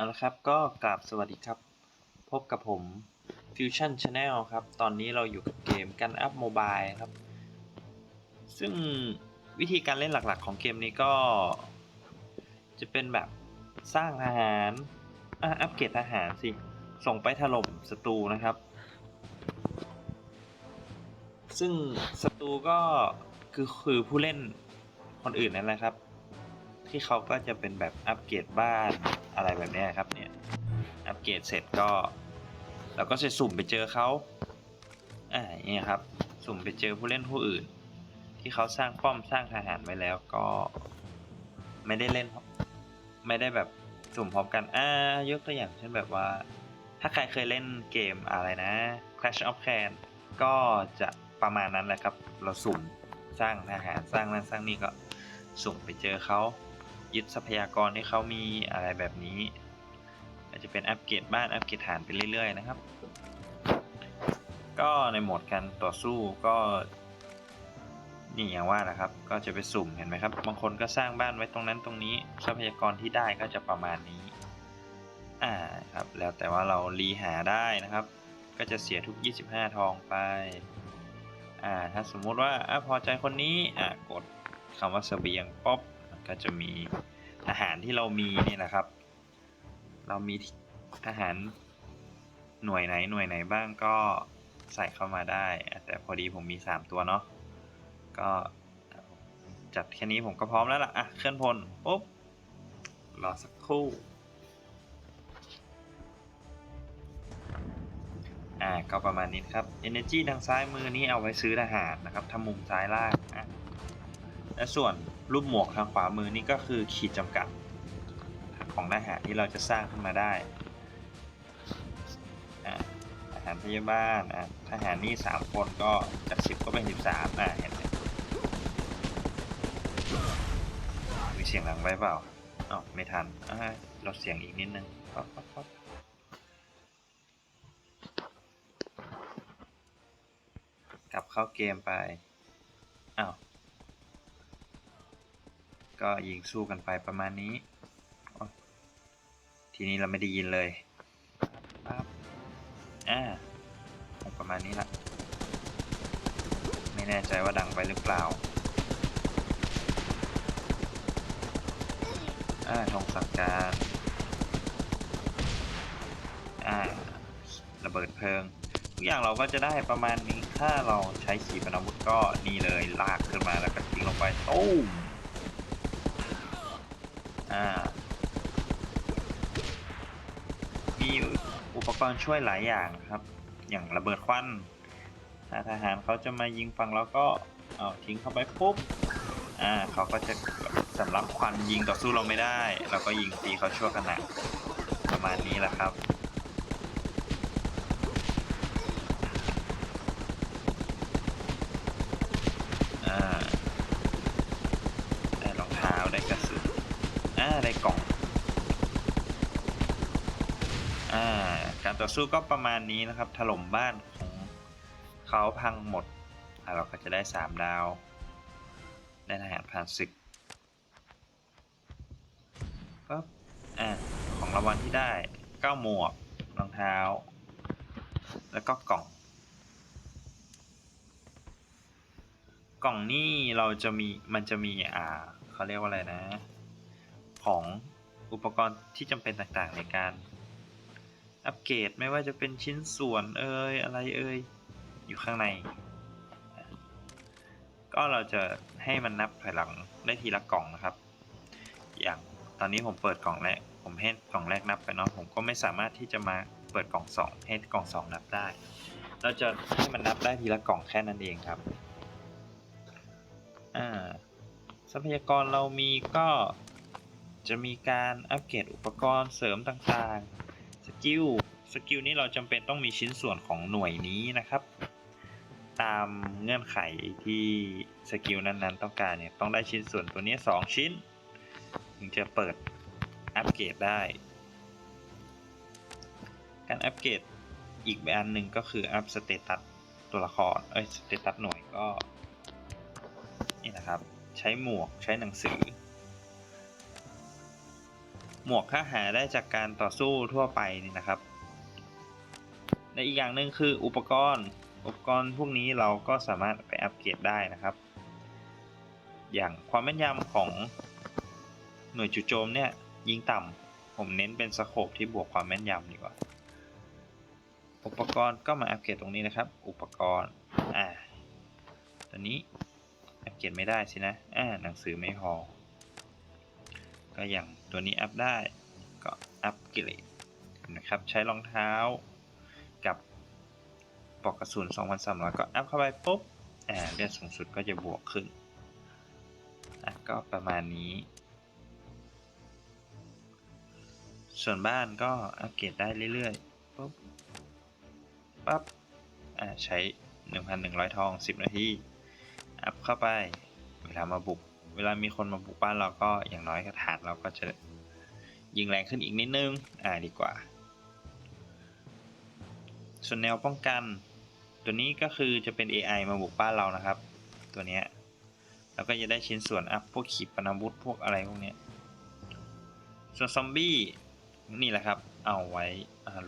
เอาละครับก็กราบสวัสดีครับ พบกับผม Fusion Channel ครับ ตอนนี้เราอยู่กับเกมกันอัพโมบายครับ ซึ่งวิธีการเล่นหลักๆของเกมนี้ก็ จะเป็นแบบสร้างทหารอะอัปเกรดทหารสิ ส่งไปถล่มศัตรูนะครับ ซึ่งศัตรูก็คือคือผู้เล่นคนอื่นนั่นแหละครับ ที่เขาก็จะเป็นแบบอัปเกรดบ้านอะไรแบบนี้ครับเนี่ยอัปเกรดเสร็จก็เราก็จะสุ่มไปเจอเขาอ่าเนี่ยครับ สุ่มไปเจอผู้เล่นผู้อื่น ที่เขาสร้างป้อมสร้างทหารไว้แล้วก็ไม่ได้เล่น ไม่ได้แบบสุ่มพร้อมกันอ่ายกตัวอย่างเช่นแบบว่า ถ้าใครเคยเล่นเกมอะไรนะ Clash of Clans ก็จะประมาณนั้นแหละครับ เราสุ่มสร้างทหารสร้างนั่นสร้างนี่ก็สุ่มไปเจอเขา ยึดทรัพยากรที่เขามีอะไรแบบนี้อาจจะเป็นอัปเกรดบ้านอัปเกรดฐานไปเรื่อย ๆ นะครับ ก็ในโหมดการต่อสู้ก็นี่อย่างว่านะครับ ก็จะไปสุ่มเห็นไหมครับ บางคนก็สร้างบ้านไว้ตรงนั้นตรงนี้ ทรัพยากรที่ได้ก็จะประมาณนี้ อ่าครับ แล้วแต่ว่าเรารีหาได้นะครับ ก็จะเสียทุก 25 ทองไป อ่า ถ้าสมมุติว่าอะพอใจคนนี้ อ่ากดคำว่าเสบียงป๊อป ก็จะมีทหารที่เรามีนี่นะครับ เรามีทหารหน่วยไหนหน่วยไหนบ้างก็ใส่เข้ามาได้ แต่พอดีผมมี 3 ตัวเนาะก็จัดแค่นี้ผมก็พร้อมแล้วล่ะ อะ เคลื่อนพลปุ๊บ รอสักครู่ อ่า ก็ประมาณนี้ครับ Energy ทางซ้ายมือนี้เอาไว้ซื้อทหารนะครับทำมุมซ้ายล่าง อะ และส่วนรูปหมวกทางขวามือนี่ก็คือขีดจำกัดของทหารที่เราจะสร้างขึ้นมาได้อาทหารพยาบาลทหารนี่สามคนก็จากสิบก็เป็นสิบสามอะเห็นไหมมีเสียงหลังไว้เปล่าอ๋อไม่ทันอ่าลดเสียงอีกนิดนึงปั๊บปั๊บปั๊บกลับเข้าเกมไป อ้าว ก็ยิงสู้กันไปประมาณนี้ ทีนี้เราไม่ได้ยินเลยปั๊บอ่าประมาณนี้ละ ไม่แน่ใจว่าดังไปหรือเปล่า อ่าทองสังการ อ่า ระเบิดเพลิงทุกอย่างเราก็จะได้ประมาณนี้ ถ้าเราใช้ขีปนาวุธก็นี่เลยลากขึ้นมาแล้วก็ทิ้งลงไปตุ้ อ่า มีอุปกรณ์ช่วยหลายอย่างครับ อย่างระเบิดควันถ้าทหารเขาจะมายิงฝั่งเราก็เอาทิ้งเข้าไปปุ๊บ อ่าเขาก็จะสำลักควันยิงต่อสู้เราไม่ได้ เราก็ยิงตีเขาชั่วขณะประมาณนี้แหละครับ อ่าได้รองเท้าได้กระสุน อ่าได้กล่องอ่าการต่อสู้ก็ประมาณนี้นะครับ ถล่มบ้านของเขาพังหมดอ่าเราก็จะได้สามดาว ได้ทหารผ่านศึกก็อ่าของรางวัลที่ได้เก้าหมวกรองเท้า แล้วก็กล่อง กล่องนี่เราจะมีมันจะมีอ่าเขาเรียกว่าอะไรนะ ของอุปกรณ์ที่จำเป็นต่างๆ ในการอัปเกรดไม่ว่าจะเป็นชิ้นส่วนเอ่ยอะไรเอ่ยอยู่ข้างใน ก็เราจะให้มันนับถอยหลังได้ทีละกล่องนะครับ อย่างตอนนี้ผมเปิดกล่องแรกผมให้กล่องแรกนับไปเนาะผมก็ไม่สามารถที่จะมาเปิดกล่องสองให้กล่องสองนับได้ เราจะให้มันนับได้ทีละกล่องแค่นั้นเองครับอ่าทรัพยากรเรามีก็ จะมีการอัปเกรดอุปกรณ์เสริมต่างๆ สกิล สกิลนี้เราจำเป็นต้องมีชิ้นส่วนของหน่วยนี้นะครับ ตามเงื่อนไขที่สกิลนั้นๆ ต้องการเนี่ยต้องได้ชิ้นส่วนตัวนี้ 2 ชิ้น ถึงจะเปิดอัปเกรดได้ การอัปเกรดอีกแบบหนึ่งก็คืออัพสเตตัสตัวละคร เอ้ย สเตตัสหน่วยก็ นี่นะครับ ใช้หมวก ใช้หนังสือ หมวกค่าหาได้จากการต่อสู้ทั่วไปนี่นะครับ และอีกอย่างหนึ่งคืออุปกรณ์ อุปกรณ์พวกนี้เราก็สามารถไปอัปเกรดได้นะครับ อย่างความแม่นยำของหน่วยจู่โจมเนี่ยยิงต่ำผมเน้นเป็นสโคปที่บวกความแม่นยำดีกว่า อุปกรณ์ก็มาอัปเกรดตรงนี้นะครับ อุปกรณ์อ่าตัวนี้อัปเกรดไม่ได้สินะอ่าหนังสือไม่พอ ก็อย่างตัวนี้อัพได้ก็อัปเกรดนะครับใช้รองเท้ากับปอกกระสุน2,300 ก็อัพเข้าไปปุ๊บอ่าเลือดสูงสุดก็จะบวกขึ้นอะก็ประมาณนี้ ส่วนบ้านก็อัปเกรดได้เรื่อยๆปุ๊บปั๊บอ่าใช้ 1,100 ทอง 10 นาที อัพเข้าไป เวลามาบุก เวลามีคนมาบุกบ้านเราก็อย่างน้อยกระถานเราก็จะยิงแรงขึ้นอีกนิดนึง อ่าดีกว่า ส่วนแนวป้องกัน ตัวนี้ก็คือจะเป็น AI มาบุกบ้านเรานะครับ ตัวเนี้ยแล้วก็จะได้ชิ้นส่วนอัพพวกขีปนาวุธพวกอะไรพวกเนี้ย ส่วนซอมบี้นี่แหละครับ เอาไว้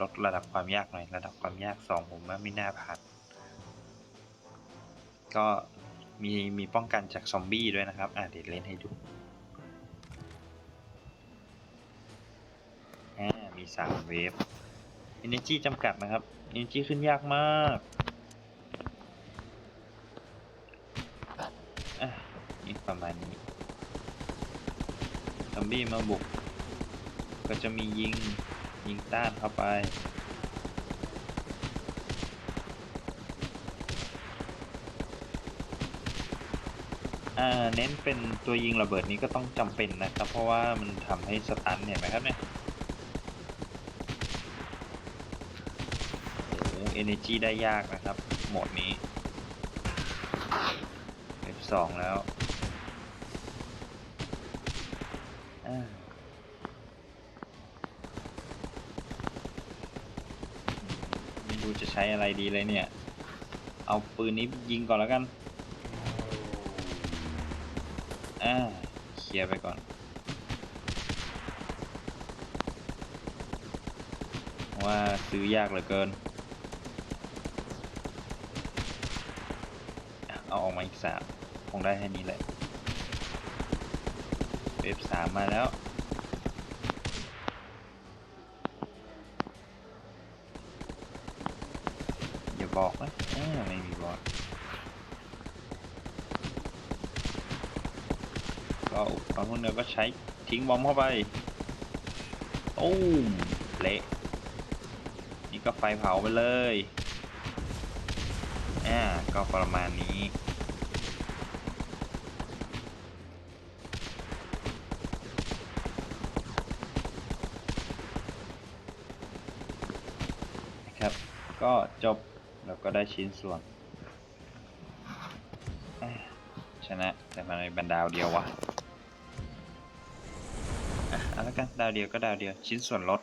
ลดระดับความยากหน่อย ระดับความยากสองผมว่าไม่น่าผ่านก็ มีมีป้องกันจากซอมบี้ด้วยนะครับ อ่าเดี๋ยวเล่นให้ดู อ่า มีสามเวฟ Energy จำกัดนะครับ Energy ขึ้นยากมาก อะนี่ประมาณนี้ ซอมบี้มาบุก ก็จะมียิง ยิงต้านเข้าไป อ่าเน้นเป็นตัวยิงระเบิดนี้ก็ต้องจำเป็นนะครับ เพราะว่ามันทำให้สตันเห็นไหมครับเนี่ยโอ้โห energy ได้ยากนะครับ โหมดนี้ F2 แล้วอ่าไม่รู้จะใช้อะไรดีเลยเนี่ย เอาปืนนี้ยิงก่อนแล้วกัน ลียร์ไปก่อนว่าซื้อยากเหลือเกิน เอาออกมาอีกสามคงได้แค่นี้แหละเว็บสามมาแล้ว อย่าบอกนะอ่าไม่มีบอส ก็อุปกรณ์พวกนี้ก็ใช้ทิ้งบอมเข้าไปตุ้มเละนี่ก็ไฟเผาไปเลยอ่าก็ประมาณนี้นะครับก็จบแล้วก็ได้ชิ้นส่วน ชนะแต่มันเป็นบันดาวเดียววะ อะเอาละกัน ดาวเดียวก็ดาวเดียว ชิ้นส่วนลด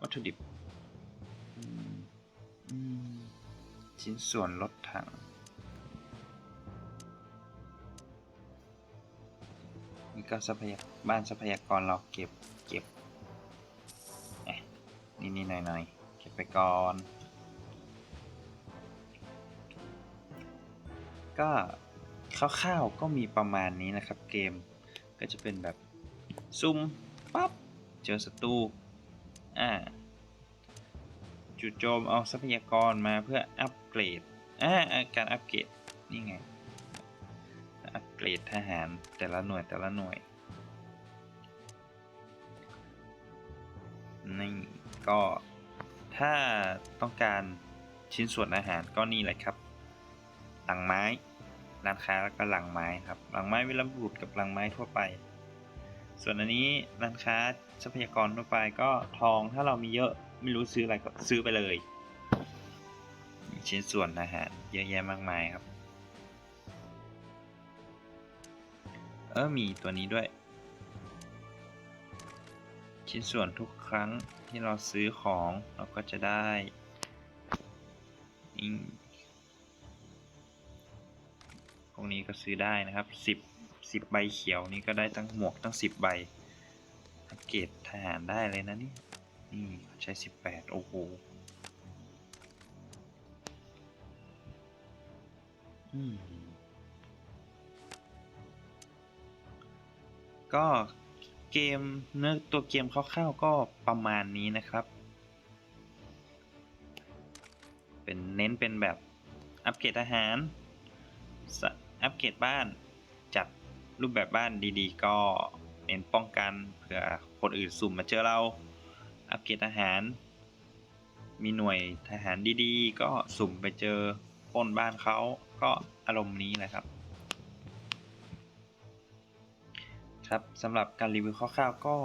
วัตถุดิบชิ้นส่วนรถถังนี่ก็ทรัพยากบ้านทรัพยากรเราเก็บเก็บนี่นี่หน่อยหน่อยๆเก็บไปก่อน ก็คร่าวๆก็มีประมาณนี้นะครับเกมก็จะเป็นแบบซุ่มปั๊บเจอศัตรูอ่าจู่โจมเอาทรัพยากรมาเพื่ออัปเกรดอ่าการอัปเกรดนี่ไงอัปเกรดทหารแต่ละหน่วยแต่ละหน่วยนี่ก็ถ้าต้องการชิ้นส่วนอาหารก็นี่เลยครับ หลังไม้ร้านค้าแล้วก็หลังไม้ครับหลังไม้วิลบุรุษกับหลังไม้ทั่วไป ส่วนอันนี้ร้านค้าทรัพยากรทั่วไปก็ทองถ้าเรามีเยอะไม่รู้ซื้ออะไรก็ซื้อไปเลยชิ้นส่วนอาหารเยอะแยะมากมายครับ เออมีตัวนี้ด้วย ชิ้นส่วนทุกครั้งที่เราซื้อของเราก็จะได้ วกนี้ก็ซื้อได้นะครับสิบสิบใบเขียวนี่ก็ได้ตั้งหมวกตั้งสิบใบอัปเกรดทหารได้เลยนะนี่นี่ใช้สิบแปดโอ้โหอืมก็เกมเนื้อตัวเกมคร่าวๆก็ประมาณนี้นะครับ เป็นเน้นเป็นแบบอัปเกรดอาหารส อัปเกรดบ้าน จัดรูปแบบบ้านดีๆ ก็เน้นป้องกันเผื่อคนอื่นสุ่มมาเจอเรา อัปเกรดอาหาร มีหน่วยทหารดีๆ ก็สุ่มไปเจอปล้นบ้านเขาก็อารมณ์นี้แหละครับ ครับสำหรับการรีวิวคร่าวๆก็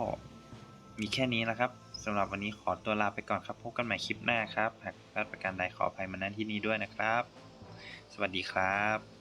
มีแค่นี้นะครับสำหรับวันนี้ขอตัวลาไปก่อนครับ พบกันใหม่คลิปหน้าครับ หากพลาดประการใดขออภัยมาณที่นี้ด้วยนะครับ สวัสดีครับ